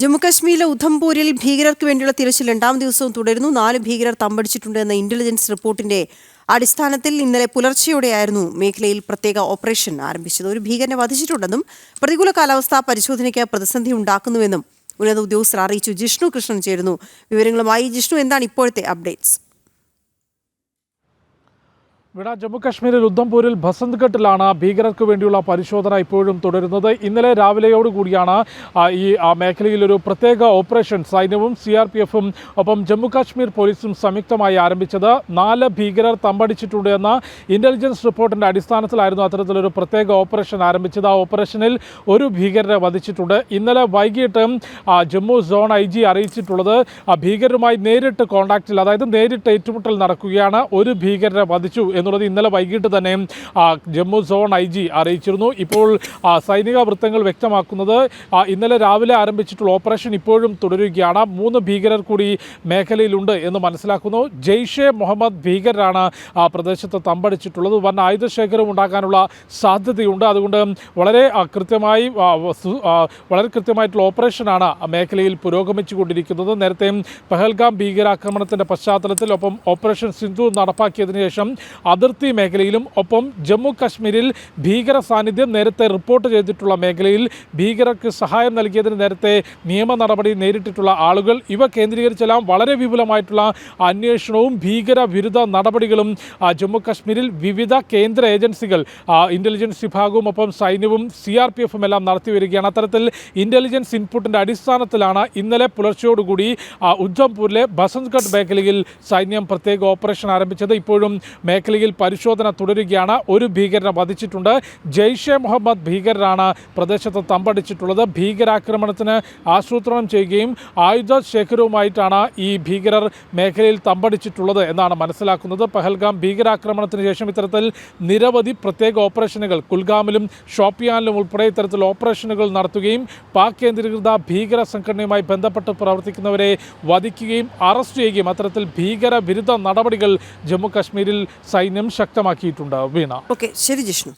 ജമ്മുകശ്മീരിലെ ഉധംപൂരിൽ ഭീകരർക്ക് വേണ്ടിയുള്ള തിരച്ചിൽ രണ്ടാം ദിവസവും തുടരുന്നു. നാല് ഭീകരർ തമ്പടിച്ചിട്ടുണ്ട് എന്ന ഇന്റലിജൻസ് റിപ്പോർട്ടിന്റെ അടിസ്ഥാനത്തിൽ ഇന്നലെ പുലർച്ചെയോടെയായിരുന്നു മേഖലയിൽ പ്രത്യേക ഓപ്പറേഷൻ ആരംഭിച്ചത്. ഒരു ഭീകരനെ വധിച്ചിട്ടുണ്ടെന്നും പ്രതികൂല കാലാവസ്ഥ പരിശോധനയ്ക്ക് പ്രതിസന്ധി ഉണ്ടാക്കുന്നുവെന്നും ഉന്നത ഉദ്യോഗസ്ഥർ അറിയിച്ചു. ജിഷ്ണു കൃഷ്ണൻ ചേരുന്നു വിവരങ്ങളുമായി. ജിഷ്ണു എന്താണ് ഇപ്പോഴത്തെ അപ്ഡേറ്റ്സ് ഇവിടെ ജമ്മു കാശ്മീരിൽ ഉദ്ധംപൂരിൽ ബസന്ത്ഘട്ടിലാണ് ഭീകരർക്ക് വേണ്ടിയുള്ള പരിശോധന ഇപ്പോഴും തുടരുന്നത്. ഇന്നലെ രാവിലെയോടുകൂടിയാണ് കൂടിയാണ് ഈ മേഖലയിൽ ഒരു പ്രത്യേക ഓപ്പറേഷൻ സൈന്യവും സി ആർ പി എഫും ഒപ്പം ജമ്മുകാശ്മീർ പോലീസും സംയുക്തമായി ആരംഭിച്ചത്. നാല് ഭീകരർ തമ്പടിച്ചിട്ടുണ്ട് എന്ന ഇന്റലിജൻസ് റിപ്പോർട്ടിന്റെ അടിസ്ഥാനത്തിലായിരുന്നു അത്തരത്തിലൊരു പ്രത്യേക ഓപ്പറേഷൻ ആരംഭിച്ചത്. ആ ഓപ്പറേഷനിൽ ഒരു ഭീകരരെ വധിച്ചിട്ടുണ്ട്. ഇന്നലെ വൈകിട്ട് ജമ്മു സോൺ ഐ ജി അറിയിച്ചിട്ടുള്ളത് ഭീകരരുമായി നേരിട്ട് കോൺടാക്റ്റിൽ അതായത് നേരിട്ട് ഏറ്റുമുട്ടൽ നടക്കുകയാണ്. ഒരു ഭീകരരെ വധിച്ചു എന്നുള്ളത് ഇന്നലെ വൈകിട്ട് തന്നെ ജമ്മു സോൺ ഐ ജി അറിയിച്ചിരുന്നു. ഇപ്പോൾ സൈനിക വൃത്തങ്ങൾ വ്യക്തമാക്കുന്നത് ഇന്നലെ രാവിലെ ആരംഭിച്ചിട്ടുള്ള ഓപ്പറേഷൻ ഇപ്പോഴും തുടരുകയാണ്. മൂന്ന് ഭീകരർ കൂടി മേഖലയിലുണ്ട് എന്ന് മനസ്സിലാക്കുന്നു. ജെയ്ഷെ മുഹമ്മദ് ഭീകരരാണ് പ്രദേശത്ത് തമ്പടിച്ചിട്ടുള്ളത്. വൻ ആയുധശേഖരം ഉണ്ടാക്കാനുള്ള സാധ്യതയുണ്ട്. അതുകൊണ്ട് വളരെ കൃത്യമായി വളരെ കൃത്യമായിട്ടുള്ള ഓപ്പറേഷനാണ് മേഖലയിൽ പുരോഗമിച്ചുകൊണ്ടിരിക്കുന്നത്. നേരത്തെ പെഹൽഗാം ഭീകരാക്രമണത്തിന്റെ പശ്ചാത്തലത്തിൽ ഒപ്പം ഓപ്പറേഷൻ സിന്ധു നടപ്പാക്കിയതിനു ശേഷം അതിർത്തി മേഖലയിലും ഒപ്പം ജമ്മു കാശ്മീരിൽ ഭീകര സാന്നിധ്യം നേരത്തെ റിപ്പോർട്ട് ചെയ്തിട്ടുള്ള മേഖലയിൽ ഭീകരർക്ക് സഹായം നൽകിയതിന് നേരത്തെ നിയമ നടപടി നേരിട്ടിട്ടുള്ള ആളുകൾ. ഇവ കേന്ദ്രീകരിച്ചെല്ലാം വളരെ വിപുലമായിട്ടുള്ള അന്വേഷണവും ഭീകര വിരുദ്ധ നടപടികളും ജമ്മു കാശ്മീരിൽ വിവിധ കേന്ദ്ര ഏജൻസികൾ ഇന്റലിജൻസ് വിഭാഗവും ഒപ്പം സൈന്യവും സി ആർ പി എഫും എല്ലാം നടത്തി വരികയാണ്. അത്തരത്തിൽ ഇന്റലിജൻസ് ഇൻപുട്ടിന്റെ അടിസ്ഥാനത്തിലാണ് ഇന്നലെ പുലർച്ചയോടുകൂടി ഉദ്ധംപൂരിലെ ബസന്ത്ഗഡ് മേഖലയിൽ സൈന്യം പ്രത്യേക ഓപ്പറേഷൻ ആരംഭിച്ചത്. ഇപ്പോഴും മേഖലയിൽ പരിശോധന തുടരുകയാണ്. ഒരു ഭീകരനെ വധിച്ചിട്ടുണ്ട്. ജെയ്ഷെ മുഹമ്മദ് ഭീകരരാണ് പ്രദേശത്ത് തമ്പടിച്ചിട്ടുള്ളത്. ഭീകരാക്രമണത്തിന് ആസൂത്രണം ചെയ്യുകയും ആയുധ ശേഖരവുമായിട്ടാണ് ഈ ഭീകരർ മേഖലയിൽ തമ്പടിച്ചിട്ടുള്ളത് എന്നാണ് മനസ്സിലാക്കുന്നത്. പഹൽഗാം ഭീകരാക്രമണത്തിന് ശേഷം ഇത്തരത്തിൽ നിരവധി പ്രത്യേക ഓപ്പറേഷനുകൾ കുൽഗാമിലും ഷോപ്പിയാനിലും ഉൾപ്പെടെ ഇത്തരത്തിൽ ഓപ്പറേഷനുകൾ നടത്തുകയും പാക് കേന്ദ്രീകൃത ഭീകര സംഘടനയുമായി ബന്ധപ്പെട്ട് പ്രവർത്തിക്കുന്നവരെ വധിക്കുകയും അറസ്റ്റ് ചെയ്യുകയും അത്തരത്തിൽ ഭീകര വിരുദ്ധ നടപടികൾ ജമ്മു കാശ്മീരിൽ സൈന്യം ശക്തമാക്കിയിട്ടുണ്ട് വീണ. ഓക്കെ ശരി ജിഷ്ണു.